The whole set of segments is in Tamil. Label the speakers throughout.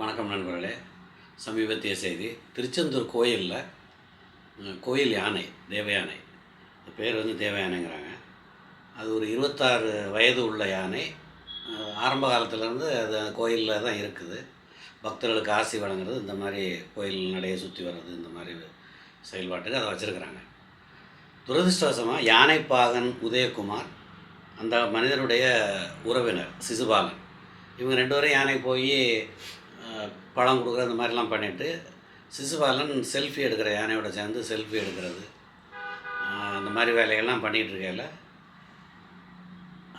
Speaker 1: வணக்கம் நண்பர்களே. சமீபத்திய செய்தி. திருச்செந்தூர் கோயிலில் கோயில் யானை தேவ யானை பேர் வந்து தேவயானைங்கிறாங்க. அது ஒரு இருபத்தாறு வயது உள்ள யானை. ஆரம்ப காலத்துலேருந்து அது கோயிலில் தான் இருக்குது. பக்தர்களுக்கு ஆசி வழங்குறது இந்த மாதிரி கோயில் நடையை சுற்றி வர்றது இந்த மாதிரி செயல்பாட்டுக்கு அதை வச்சுருக்குறாங்க. துரதிருஷ்டவசமாக யானைப்பாகன் உதயகுமார் அந்த மனிதனுடைய உறவினர் சிசுபாலன் இவங்க ரெண்டு பேரும் யானை போய் பழம் கொடுக்குற அந்த மாதிரிலாம் பண்ணிவிட்டு சிசுபாலன் செல்ஃபி எடுக்கிற யானையோட சேர்ந்து செல்ஃபி எடுக்கிறது. அந்த மாதிரி வேலையெல்லாம் பண்ணிகிட்டு இருக்கையில்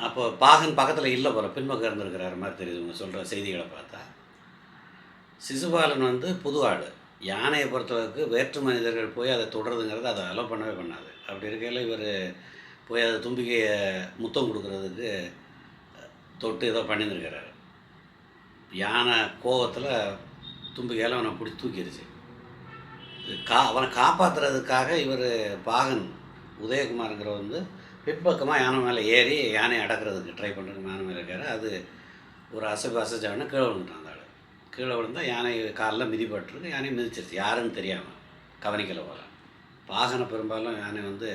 Speaker 1: அப்போ பாகன் பக்கத்தில் இல்லை போகிற பின்பக்கம் இருந்திருக்கிறார் மாதிரி தெரியுது இவங்க சொல்கிற செய்திகளை பார்த்தா. சிசுபாலன் வந்து புது ஆடு யானையை பொறுத்தளவுக்கு வேற்று மனிதர்கள் போய் அதை தொடருதுங்கிறது அதை அலோ பண்ணவே பண்ணாது. அப்படி இருக்கையில் இவர் போய் அதை தும்பிக்கையை முத்தம் கொடுக்குறதுக்கு தொட்டு ஏதோ பண்ணியிருக்கிறாரு யானை கோவத்தில் தும்பிக்கையால் அவனை பிடிச்சி தூக்கிடுச்சு. கா அவனை காப்பாற்றுறதுக்காக இவர் பாகன் உதயகுமாருங்கிற வந்து பிற்பக்கமாக யானை மேலே ஏறி யானையை அடக்கிறதுக்கு ட்ரை பண்ணுறதுக்கு யானை மேலே இருக்கார். அது ஒரு அசைப்பு அசைச்சாங்கன்னா கீழே விழுந்துட்டான் அந்த ஆள். கீழே விழுந்தால் யானை காலில் மிதிப்பட்டுருக்கு யானை மிதிச்சிருச்சு. யாருன்னு தெரியாமல் கவனிக்கலை போல. பாகனை பெரும்பாலும் யானை வந்து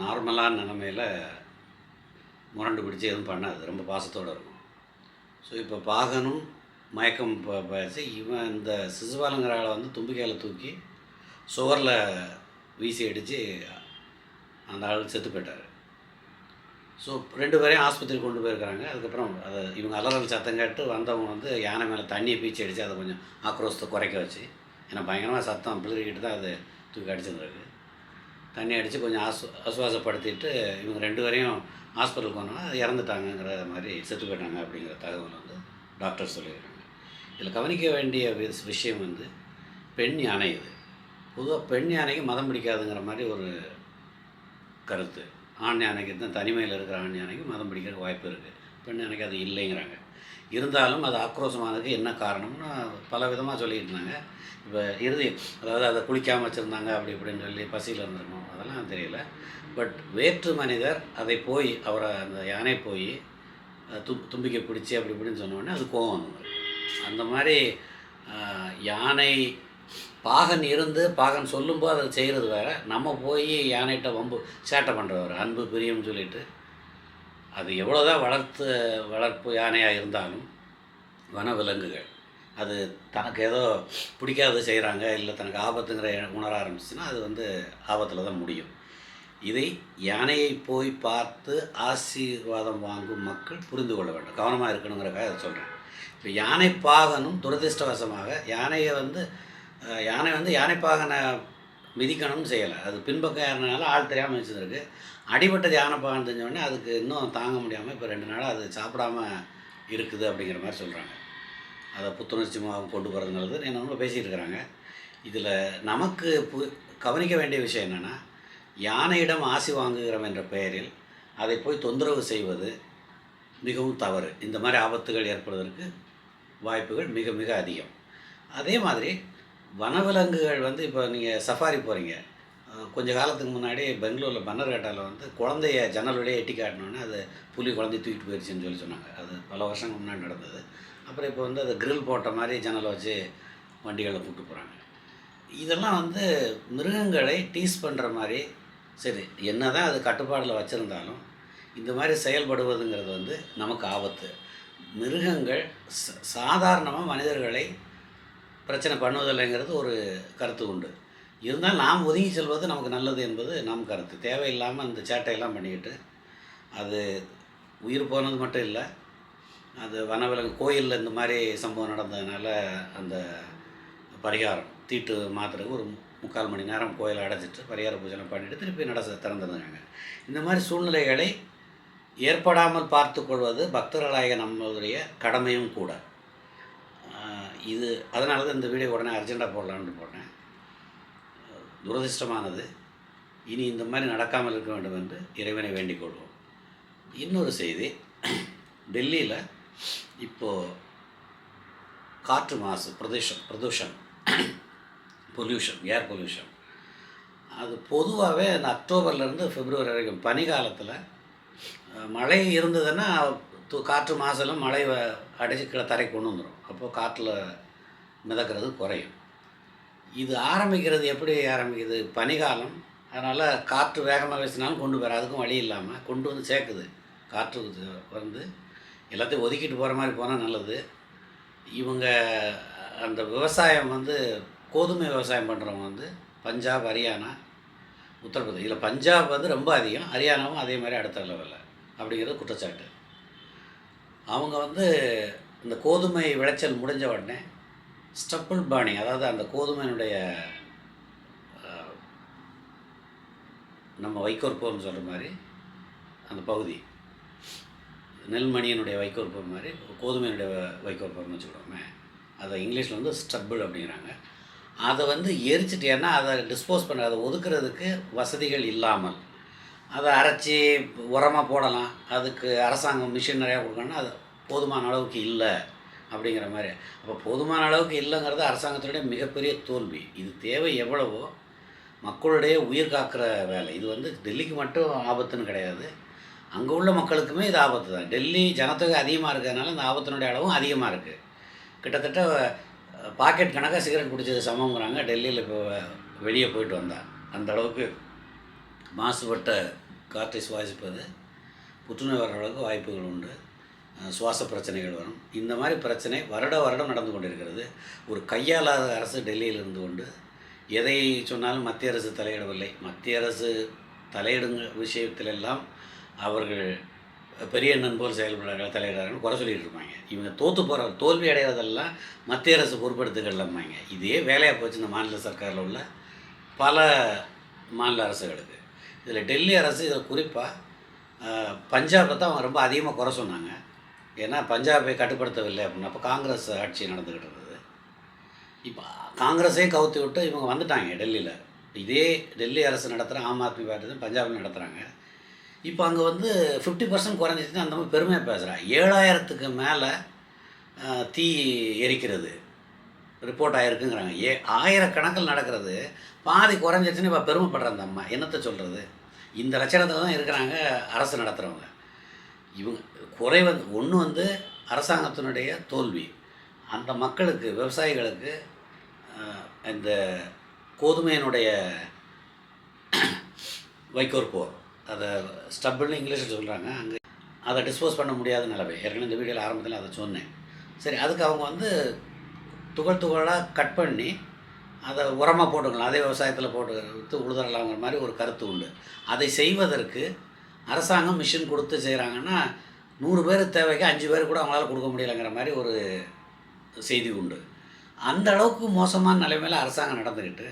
Speaker 1: நார்மலான நிலமையில் முரண்டு பிடிச்சி எதுவும் பண்ணாது. ரொம்ப பாசத்தோடு இருக்கும். ஸோ இப்போ பாகனும் மயக்கம் ப- பாய்ச்சி. இவன் இந்த சிசுபாலங்கிற ஆளை வந்து தும்பிக்கையில் தூக்கி சுவரில் வீசி அடித்து அந்த ஆள் செத்து போயிட்டார். ஸோ ரெண்டு பேரையும் ஆஸ்பத்திரி கொண்டு போயிருக்கிறாங்க. அதுக்கப்புறம் அதை இவங்க அலறல் சத்தம் கேட்டு வந்தவங்க வந்து யானை மேலே தண்ணியை பீச்சி அடித்து அதை கொஞ்சம் ஆக்ரோஷத்தை குறைக்க வச்சு ஏன்னா பயங்கரமாக சத்தம் பிளறிக்கிட்டு தான் அது தூக்கி அடிச்சிருந்துருக்கு. தண்ணி அடித்து கொஞ்சம் ஆசு ஆசுவாசப்படுத்திட்டு இவங்க ரெண்டு பேரையும் ஹாஸ்பிட்டலுக்கு போனோம்னா இறந்துட்டாங்கங்கிற மாதிரி செத்து போயிட்டாங்க அப்படிங்கிற தகவல் வந்து டாக்டர் சொல்லிடுறாங்க இதில் கவனிக்க வேண்டிய வி- விஷயம் வந்து பெண் யானை இது. பொதுவாக பெண் யானைக்கு மதம் பிடிக்காதுங்கிற மாதிரி ஒரு கருத்து. ஆண் யானைக்கு தான் தனிமையில் இருக்கிற ஆண் யானைக்கு மதம் பிடிக்கிறதுக்கு வாய்ப்பு இருக்குது பெண் யானைக்கு அது இல்லைங்கிறாங்க. இருந்தாலும் அது ஆக்ரோஷமானதுக்கு என்ன காரணம்னு பல விதமாக சொல்லிட்டு இருந்தாங்க இப்போ இறுதி அதாவது அதை குளிக்காமல் வச்சுருந்தாங்க அப்படி இப்படின்னு சொல்லி பசியில் இருந்திருக்கணும் அதெல்லாம் தெரியல. பட் வேற்று மனிதர் அதை போய் அவரை அந்த யானை போய் து தும்பிக்கை பிடிச்சி அப்படி இப்படின்னு சொன்னோடனே அது கோவம் அந்த மாதிரி யானை பாகன் இருந்து பாகன் சொல்லும்போது அதை செய்கிறது வேறு. நம்ம போய் யானைகிட்ட வம்பு சேட்டை பண்ணுறவர் அன்பு பிரியம்னு சொல்லிட்டு அது எவ்வளோ தான் வளர்த்து வளர்ப்பு யானையாக இருந்தாலும் வனவிலங்குகள் அது தனக்கு ஏதோ பிடிக்காதது செய்கிறாங்க இல்லை தனக்கு ஆபத்துங்கிற உணர ஆரம்பிச்சுன்னா அது வந்து ஆபத்தில் தான் முடியும். இதை யானையை போய் பார்த்து ஆசீர்வாதம் வாங்கும் மக்கள் புரிந்து கொள்ள வேண்டும். கவனமாக இருக்கணுங்கிறக்காக அதை சொல்கிறேன் இப்போ யானை பாகனும் துரதிர்ஷ்டவசமாக யானையை வந்து யானை வந்து யானை பாகனை மிதிக்கணும்னு செய்யலை. அது பின்பக்கம் ஏறினால ஆள் தெரியாமல் வச்சுருக்கு அடிபட்டது யானை பாகன் அதுக்கு இன்னும் தாங்க முடியாமல் இப்போ ரெண்டு நாளாக அது சாப்பிடாம இருக்குது அப்படிங்கிற மாதிரி சொல்கிறாங்க அதை புத்துணர்ச்சி கொண்டு போகிறதுங்கிறது என்ன என்னென்னமோ பேசிகிட்டு இருக்கிறாங்க. இதில் நமக்கு பு கவனிக்க வேண்டிய விஷயம் என்னென்னா யானையிடம் ஆசி வாங்குகிறோம் என்ற பெயரில் அதை போய் தொந்தரவு செய்வது மிகவும் தவறு. இந்த மாதிரி ஆபத்துகள் ஏற்படுவதற்கு வாய்ப்புகள் மிக மிக அதிகம். அதே மாதிரி வனவிலங்குகள் வந்து இப்போ நீங்கள் சஃபாரி போகிறீங்க கொஞ்ச காலத்துக்கு முன்னாடி பெங்களூரில் பன்னர்கட்டாவில் வந்து குழந்தைய ஜன்னல் வழியே எட்டி காட்டினோன்னே அது புலி குழந்தை தூக்கிட்டு போயிடுச்சுன்னு சொல்லி சொன்னாங்க. அது பல வருஷங்கள் முன்னாடி நடந்தது. அப்புறம் இப்போ வந்து அது கிரில் போட்ட மாதிரி ஜன்னலை வச்சு வண்டிகளை கூப்பிட்டு போகிறாங்க இதெல்லாம் வந்து மிருகங்களை டீஸ் பண்ணுற மாதிரி சரி என்ன தான் அது கட்டுப்பாடில் வச்சுருந்தாலும் இந்த மாதிரி செயல்படுவதுங்கிறது வந்து நமக்கு ஆபத்து. மிருகங்கள் ச சாதாரணமாக மனிதர்களை பிரச்சனை பண்ணுவதில்லைங்கிறது ஒரு கருத்து உண்டு. இருந்தால் நாம் ஒதுங்கி செல்வது நமக்கு நல்லது என்பது நம் கருத்து. தேவையில்லாமல் அந்த சேட்டையெல்லாம் பண்ணிக்கிட்டு அது உயிர் போனது மட்டும் இல்லை அது வனவிலங்கு கோயிலில் இந்த மாதிரி சம்பவம் நடந்ததுனால அந்த பரிகாரம் தீட்டு மாத்துறதுக்கு ஒரு முக்கால் மணி நேரம் கோயிலை அடைச்சிட்டு பரிகார பூஜனை பண்ணிவிட்டு திருப்பி நட திறந்துருந்தாங்க. இந்த மாதிரி சூழ்நிலைகளை ஏற்படாமல் பார்த்து கொள்வது பக்தர்களாக நம்மளுடைய கடமையும் கூட. இது அதனால தான் இந்த வீடியோ உடனே அர்ஜென்ட்டாக போடலான்னு போட்டேன். துரதிர்ஷ்டமானது. இனி இந்த மாதிரி நடக்காமல் இருக்க வேண்டும் என்று இறைவனை வேண்டிக் கொள்வோம். இன்னொரு செய்தி. டெல்லியில் இப்போது காற்று மாசு பிரதேஷம் பிரதூஷன் பொல்யூஷன் ஏர் பொல்யூஷன் அது பொதுவாகவே அந்த அக்டோபர்லேருந்து பிப்ரவரி வரைக்கும் பனி காலத்தில் மழை இருந்ததுன்னா காற்று மாசெல்லாம் மழை வ- கீழே தரைக்கு கொண்டு வந்துடும் அப்போது காற்றில் மிதக்கிறது குறையும். இது ஆரம்பிக்கிறது எப்படி ஆரம்பிக்குது? பனிகாலம் அதனால் காற்று வேகமாக வீசினாலும் கொண்டு போகிற அதுக்கும் வழி இல்லாமல் கொண்டு வந்து சேர்க்குது. காற்று வந்து எல்லாத்தையும் ஒதுக்கிட்டு போகிற மாதிரி போனால் நல்லது. இவங்க அந்த விவசாயம் வந்து கோதுமை விவசாயம் பண்ணுறவங்க வந்து பஞ்சாப் ஹரியானா உத்தரப்பிரதேஷ். இதில் பஞ்சாப் வந்து ரொம்ப அதிகம். ஹரியானாவும் அதே மாதிரி அடுத்த லெவலில் அப்படிங்கிறது குற்றச்சாட்டு. அவங்க வந்து இந்த கோதுமை விளைச்சல் முடிஞ்ச உடனே ஸ்டப்பிள் பாணி அதாவது அந்த கோதுமையினுடைய நம்ம வைக்கோற்போம்னு சொல்கிற மாதிரி அந்த பகுதி நெல்மணியினுடைய வைக்கோற்பம் மாதிரி கோதுமையினுடைய வைக்கோற்போம்னு வச்சுக்கிட்டோமே அதை இங்கிலீஷில் வந்து ஸ்டப்பிள் அப்படிங்கிறாங்க. அதை வந்து எரிச்சிட்டேன்னா அதை டிஸ்போஸ் பண்ண அதை ஒதுக்குறதுக்கு வசதிகள் இல்லாமல் அதை அரைச்சி உரமாக போடலாம். அதுக்கு அரசாங்கம் மிஷின் நிறையா கொடுக்கணும்னா அதை போதுமான அளவுக்கு இல்லை அப்படிங்கிற மாதிரி. அப்போ போதுமான அளவுக்கு இல்லைங்கிறது அரசாங்கத்தினுடைய மிகப்பெரிய தோல்வி. இது தேவை எவ்வளவோ மக்களுடைய உயிர் காக்கிற வேலை. இது வந்து டெல்லிக்கு மட்டும் ஆபத்துன்னு கிடையாது. அங்கே உள்ள மக்களுக்குமே இது ஆபத்து தான். டெல்லி ஜனத்தொகை அதிகமாக இருக்கிறதுனால இந்த ஆபத்தினுடைய அளவும் அதிகமாக இருக்குது கிட்டத்தட்ட பாக்கெட் கணக்காக சிகரெட் குடிச்சது சமங்கிறாங்க டெல்லியில் இப்போ வெளியே போயிட்டு வந்தால் அந்த அளவுக்கு மாசுபட்ட காற்றை சுவாசிப்பது புற்றுநோய் வர்ற அளவுக்கு வாய்ப்புகள் உண்டு. சுவாச பிரச்சனைகள் வரும். இந்த மாதிரி பிரச்சனை வருட வருடம் நடந்து கொண்டிருக்கிறது. ஒரு கையாளாத அரசு டெல்லியில் இருந்து கொண்டு எதை சொன்னாலும் மத்திய அரசு தலையிடவில்லை. மத்திய அரசு தலையிடுங்க விஷயத்திலெல்லாம் அவர்கள் பெரிய அண்ணன் போல் செயல்படுறார்கள் தலையிடுறார்கள் குறை சொல்லிட்டு இருப்பாங்க. இவங்க தோற்று போகிற தோல்வி அடைவதெல்லாம் மத்திய அரசு பொறுப்படுத்துக்கலாமாங்க இதே வேலையாக போச்சு இந்த மாநில சர்க்காரில் உள்ள பல மாநில அரசுகளுக்கு. இதில் டெல்லி அரசு இதில் குறிப்பாக பஞ்சாபை தான் அவங்க ரொம்ப அதிகமாக குறை சொன்னாங்க. ஏன்னா பஞ்சாபை கட்டுப்படுத்தவில்லை அப்படின்னா அப்போ காங்கிரஸ் ஆட்சி நடந்துக்கிட்டு இருந்தது. இப்போ காங்கிரஸே கவுத்தி விட்டு இவங்க வந்துட்டாங்க டெல்லியில். இதே டெல்லி அரசு நடத்துகிற ஆம் ஆத்மி பார்ட்டி தான் பஞ்சாபில் நடத்துகிறாங்க இப்போ அங்கே வந்து ஃபிஃப்டி பர்சன்ட் குறைஞ்சிச்சுன்னா அந்த மாதிரி பெருமையாக பேசுகிறான் ஏழாயிரத்துக்கு மேலே தீ எரிக்கிறது. ரிப்போர்ட் ஆகிருக்குங்கிறாங்க ஏ ஆயிரக்கணக்கில் நடக்கிறது. பாதி குறைஞ்சிச்சுன்னு இப்போ பெருமைப்படுற அந்த அம்மா. என்னத்தை சொல்கிறது இந்த லட்சணத்தில் தான் இருக்கிறாங்க அரசு நடத்துகிறவங்க இவங்க குறை வந்து ஒன்று வந்து அரசாங்கத்தினுடைய தோல்வி. அந்த மக்களுக்கு விவசாயிகளுக்கு இந்த கோதுமையினுடைய வைக்கோர் போர் அதை ஸ்டப்புன்னு இங்கிலீஷில் சொல்கிறாங்க அங்கே அதை டிஸ்போஸ் பண்ண முடியாத நிலைமை. ஏற்கனவே இந்த வீடியோவில் ஆரம்பத்தில் அதை சொன்னேன். சரி அதுக்கு அவங்க வந்து துகள் துகளாக கட் பண்ணி அதை உரமாக போட்டுக்கலாம். அதே விவசாயத்தில் போட்டு விற்று உழுதரலாங்கிற மாதிரி ஒரு கருத்து உண்டு. அதை செய்வதற்கு அரசாங்கம் மிஷின் கொடுத்து செய்கிறாங்கன்னா நூறு பேர் தேவைக்கு அஞ்சு பேர் கூட அவங்களால கொடுக்க முடியலைங்கிற மாதிரி ஒரு செய்தி உண்டு. அந்த அளவுக்கு மோசமான நிலைமையில் அரசாங்கம் நடந்துக்கிட்டு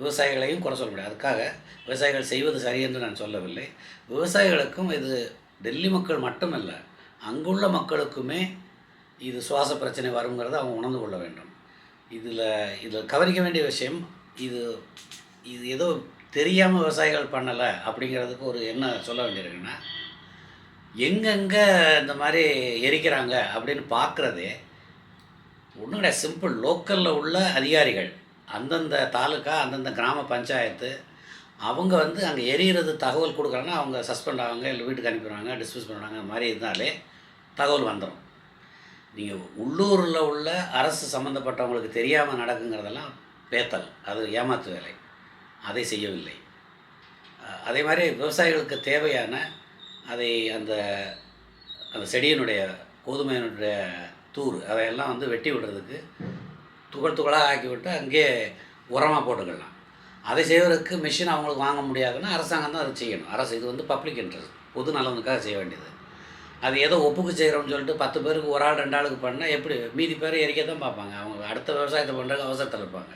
Speaker 1: விவசாயிகளையும் குறை சொல்ல முடியாது. அதுக்காக விவசாயிகள் செய்வது சரி என்று நான் சொல்லவில்லை. விவசாயிகளுக்கும் இது டெல்லி மக்கள் மட்டுமல்ல அங்குள்ள மக்களுக்குமே இது சுவாச பிரச்சனை வருங்கிறத அவங்க உணர்ந்து கொள்ள வேண்டும். இதில் இதில் கவனிக்க வேண்டிய விஷயம் இது இது ஏதோ தெரியாமல் விவசாயிகள் பண்ணலை அப்படிங்கிறதுக்கு ஒரு என்ன சொல்ல வேண்டியிருக்குன்னா எங்கெங்கே இந்த மாதிரி எரிக்கிறாங்க அப்படின்னு பார்க்குறதே ஒன்றும் கிடையாது. சிம்பிள் லோக்கலில் உள்ள அதிகாரிகள் அந்தந்த தாலுக்கா அந்தந்த கிராம பஞ்சாயத்து அவங்க வந்து அங்கே எரியிறது தகவல் கொடுக்குறாங்கன்னா அவங்க சஸ்பெண்ட் ஆவாங்க இல்லை வீட்டுக்கு அனுப்பிடுவாங்க டிஸ்மிஸ் பண்ணுவாங்க அந்த மாதிரி இருந்தாலே தகவல் வந்துடும் நீங்கள் உள்ளூரில் உள்ள அரசு சம்மந்தப்பட்டவங்களுக்கு தெரியாமல் நடக்குங்கிறதெல்லாம் பேத்தல். அது ஏமாத்து வேலை. அதை செய்யவில்லை. அதே மாதிரி விவசாயிகளுக்கு தேவையான அதை அந்த அந்த செடியினுடைய கோதுமையினுடைய தூர் அதையெல்லாம் வந்து வெட்டி விடுறதுக்கு துகள் துகளாக ஆக்கி விட்டு அங்கேயே உரமாக போட்டுக்கலாம். அதை செய்வதற்கு மிஷின் அவங்களுக்கு வாங்க முடியாதுன்னா அரசாங்கம் தான் அதை செய்யணும். அரசு இது வந்து பப்ளிக் இன்ட்ரெஸ்ட் பொது நலனுக்காக செய்ய வேண்டியது. அது ஏதோ ஒப்புக்கு செய்கிறோம்னு சொல்லிட்டு பத்து பேருக்கு ஒரு ஆள் ரெண்டு ஆளுக்கு பண்ணால் எப்படி? மீதி பேர் எரிக்க தான் பார்ப்பாங்க. அவங்க அடுத்த விவசாயத்தை பண்ணுறதுக்கு அவசரத்தில் இருப்பாங்க.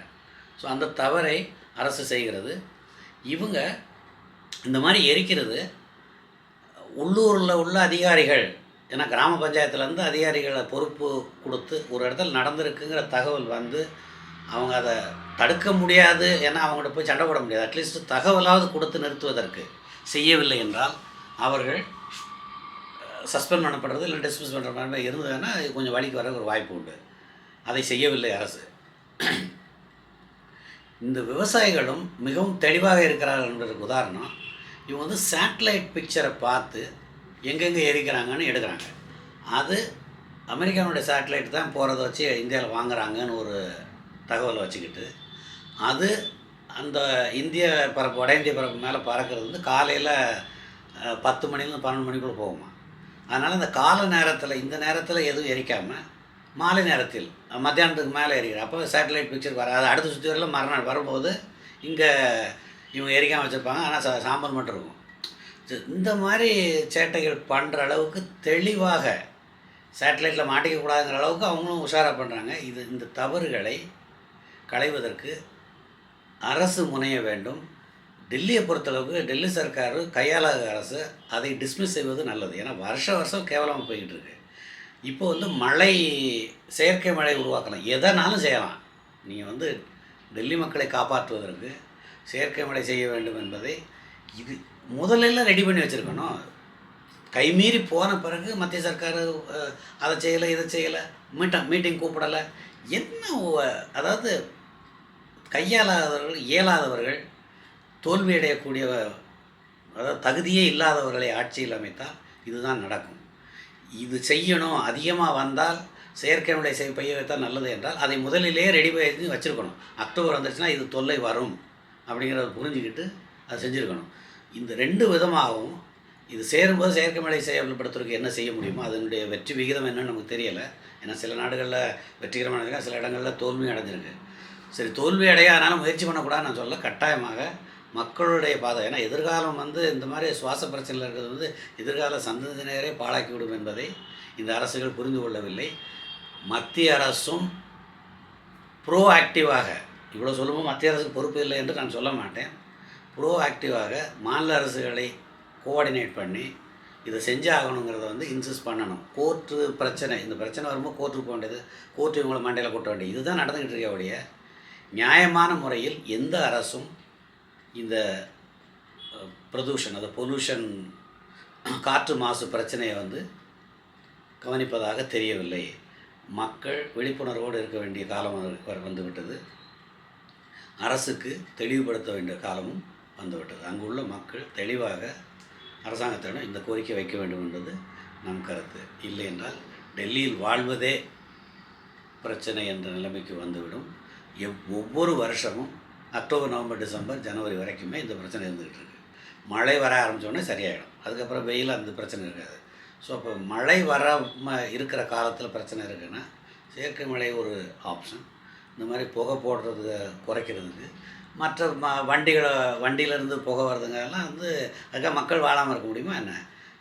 Speaker 1: ஸோ அந்த தவறை அரசு செய்கிறது. இவங்க இந்த மாதிரி எரிக்கிறது உள்ளூரில் உள்ள அதிகாரிகள் ஏன்னா கிராம பஞ்சாயத்துலேருந்து அதிகாரிகளை பொறுப்பு கொடுத்து ஒரு இடத்துல நடந்திருக்குங்கிற தகவல் வந்து அவங்க அதை தடுக்க முடியாது ஏன்னா அவங்கள்ட்ட போய் சண்டை போட முடியாது. அட்லீஸ்ட் தகவலாவது கொடுத்து நிறுத்துவதற்கு செய்யவில்லை என்றால் அவர்கள் சஸ்பெண்ட் பண்ணப்படுறது இல்லை டிஸ்மிஸ் பண்ணுற மாதிரி இருந்ததுன்னா கொஞ்சம் வழிக்கு வர ஒரு வாய்ப்பு உண்டு. அதை செய்யவில்லை அரசு. இந்த விவசாயிகளும் மிகவும் தெளிவாக இருக்கிறார்கள் என்பதற்கு உதாரணம். இவங்க வந்து சேட்டலைட் பிக்சரை பார்த்து எங்கெங்கே எரிக்கிறாங்கன்னு எடுக்கிறாங்க. அது அமெரிக்காவுடைய சேட்டலைட் தான் போகிறத வச்சு இந்தியாவில் வாங்குறாங்கன்னு ஒரு தகவலை வச்சுக்கிட்டு அது அந்த இந்திய பரப்பு வட இந்திய பரப்பு மேலே பறக்கிறது வந்து காலையில் பத்து மணிலேருந்து பன்னெண்டு மணிக்குள்ளே போகுமா. அதனால் இந்த கால நேரத்தில் இந்த நேரத்தில் எதுவும் எரிக்காமல் மாலை நேரத்தில் மத்தியானத்துக்கு மேலே எரிக்கிற அப்போ சேட்டலைட் பிக்சர் வர அது அடுத்த சுற்றி வரல மறுநாள் வரும்போது இங்கே இவங்க எரிக்காமல் வச்சுருப்பாங்க. ஆனால் சா சாம்பல் மட்டும் இருக்கும். இந்த மாதிரி சேட்டைகள் பண்ணுற அளவுக்கு தெளிவாக சேட்டலைட்டில் மாட்டிக்கக்கூடாதுங்கிற அளவுக்கு அவங்களும் உஷாராக பண்ணுறாங்க இது இந்த தவறுகளை களைவதற்கு அரசு முனைய வேண்டும். டெல்லியை பொறுத்தளவுக்கு டெல்லி சர்க்கார் கையாளாத அரசு அதை டிஸ்மிஸ் செய்வது நல்லது. ஏன்னா வருஷ வருஷம் கேவலமாக போய்கிட்டு இருக்கு. இப்போ வந்து மழை செயற்கை மழை உருவாக்கலாம். எதனாலும் செய்யலாம். நீங்கள் வந்து டெல்லி மக்களை காப்பாற்றுவதற்கு செயற்கை மழை செய்ய வேண்டும் என்பதை இது முதலில் ரெடி பண்ணி வச்சுருக்கணும். கைமீறி போன பிறகு மத்திய சர்க்கார் அதை செய்யலை இதை செய்யலை மீட்டம் மீட்டிங் கூப்பிடலை. என்ன அதாவது கையாளாதவர்கள் இயலாதவர்கள் தோல்வியடையக்கூடிய அதாவது தகுதியே இல்லாதவர்களை ஆட்சியில் அமைத்தால் இதுதான் நடக்கும். இது செய்யணும் அதிகமாக வந்தால் செயற்கை மழை செய்ய பெய்ய வைத்தால் நல்லது என்றால் அதை முதலிலேயே ரெடி பண்ணி வச்சுருக்கணும். அக்டோபர் வந்துச்சுன்னா இது தொல்லை வரும். அப்படிங்கிறத புரிஞ்சுக்கிட்டு அதை செஞ்சுருக்கணும். இந்த ரெண்டு விதமாகவும் இது சேரும்போது செயற்கை மழை செயல்படுத்துறதுக்கு என்ன செய்ய முடியுமோ அதனுடைய வெற்றி விகிதம் என்னன்னு நமக்கு தெரியலை. ஏன்னா சில நாடுகளில் வெற்றிகரமாக சில இடங்களில் தோல்வி அடைஞ்சிருக்கு. சரி தோல்வி அடையாதனால முயற்சி பண்ணக்கூடாதுன்னு நான் சொல்ல கட்டாயமாக மக்களுடைய பாதை. ஏன்னா எதிர்காலம் வந்து இந்த மாதிரி சுவாச பிரச்சனையில் இருக்கிறது வந்து எதிர்கால சந்ததியினரே பாழாக்கி விடும் என்பதை இந்த அரசுகள் புரிந்து கொள்ளவில்லை. மத்திய அரசும் ப்ரோ ஆக்டிவாக இவ்வளோ சொல்லும்போது மத்திய அரசுக்கு பொறுப்பு இல்லை என்று நான் சொல்ல மாட்டேன். ப்ரோ ஆக்டிவாக மாநில அரசுகளை கோஆர்டினேட் பண்ணி இதை செஞ்சே ஆகணுங்கிறத வந்து இன்சிஸ்ட் பண்ணணும். கோர்ட்டு பிரச்சனை இந்த பிரச்சனை வரும்போது கோர்ட்டுக்கு போக வேண்டியது கோர்ட்டு இவங்களை மண்டையில் கொட்ட வேண்டியது. இதுதான் நடந்துக்கிட்டு இருக்க ஒழிய நியாயமான முறையில் எந்த அரசும் இந்த பிரதூஷன் அந்த பொல்யூஷன் காற்று மாசு பிரச்சனையை வந்து கவனிப்பதாக தெரியவில்லை. மக்கள் விழிப்புணர்வோடு இருக்க வேண்டிய காலம் வந்துவிட்டது. அரசுக்கு தெளிவுபடுத்த வேண்டிய காலமும் வந்துவிட்டது. அங்குள்ள மக்கள் தெளிவாக அரசாங்கத்திடம் இந்த கோரிக்கை வைக்க வேண்டும் என்பது நம் கருத்து. இல்லை என்றால் டெல்லியில் வாழ்வதே பிரச்சனை என்ற நிலைமைக்கு வந்துவிடும். எவ் ஒவ்வொரு வருஷமும் அக்டோபர் நவம்பர் டிசம்பர் ஜனவரி வரைக்குமே இந்த பிரச்சனை இருந்துகிட்டு இருக்கு. மழை வர ஆரம்பித்தோடனே சரியாயிடும். அதுக்கப்புறம் வெயில் அந்த பிரச்சனை இருக்காது. ஸோ அப்போ மழை வர இருக்கிற காலத்தில் பிரச்சனை இருக்குன்னா செயற்கை மழை ஒரு ஆப்ஷன். இந்த மாதிரி புகை போடுறது குறைக்கிறதுக்கு மற்ற ம வண்டிகளை வண்டியிலேருந்து புகை வர்றதுங்கெல்லாம் வந்து அதுக்காக மக்கள் வாழாமல் இருக்க முடியுமா என்ன?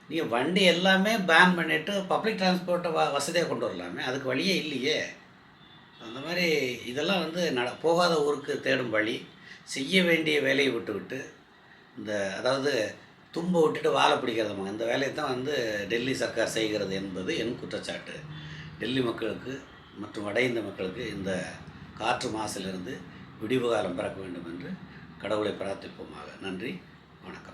Speaker 1: நீங்கள் வண்டி எல்லாமே பேன் பண்ணிவிட்டு பப்ளிக் டிரான்ஸ்போர்ட்டை வ வசதியாக கொண்டு வரலாமே அதுக்கு வழியே இல்லையே. அந்த மாதிரி இதெல்லாம் வந்து நட போகாத ஊருக்கு தேடும் வழி செய்ய வேண்டிய வேலையை விட்டு விட்டு இந்த அதாவது தும்ப விட்டுட்டு வாழை பிடிக்கிறதுமா இந்த வேலையை தான் வந்து டெல்லி சர்க்கார் செய்கிறது என்பது என் குற்றச்சாட்டு. டெல்லி மக்களுக்கு மற்றும் வட இந்திய மக்களுக்கு இந்த காற்று மாசிலிருந்து விடிவு காலம் பிறக்க வேண்டும் என்று கடவுளை பிரார்த்திப்போமாக. நன்றி. வணக்கம்.